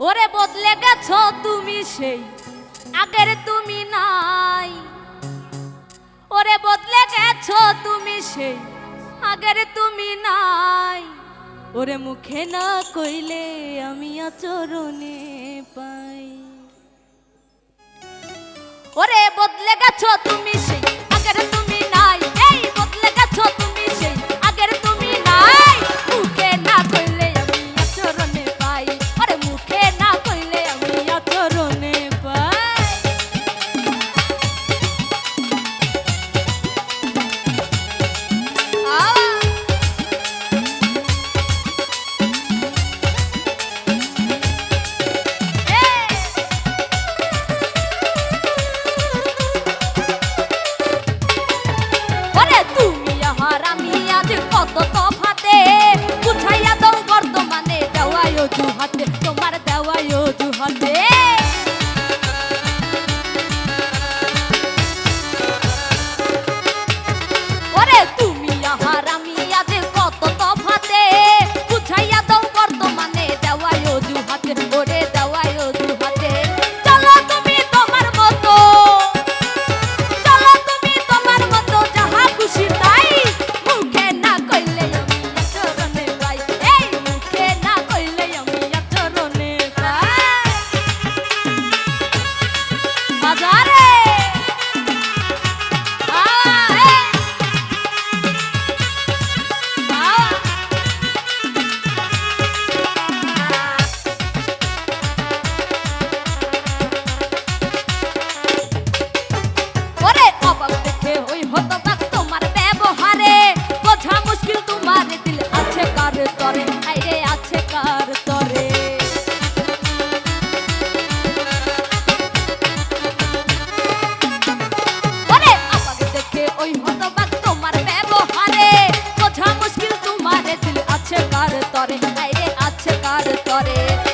ওরে বদলে গেছ তুমি সেই, আগের তুমি নাই। ওরে বদলে গেছ তুমি সেই, আগের তুমি নাই। ওরে মুখে না কইলে আমি আচরণে পাই। ওরে বদলে গেছ তুমি সেই, আগের তুমি কত তফাতে বুঝাইয়া দাও বর্তমানে দেওয়ায় জুহাতে তোমার দেওয়ায় জুহাতে তরে। আইরে আছে কার তরে?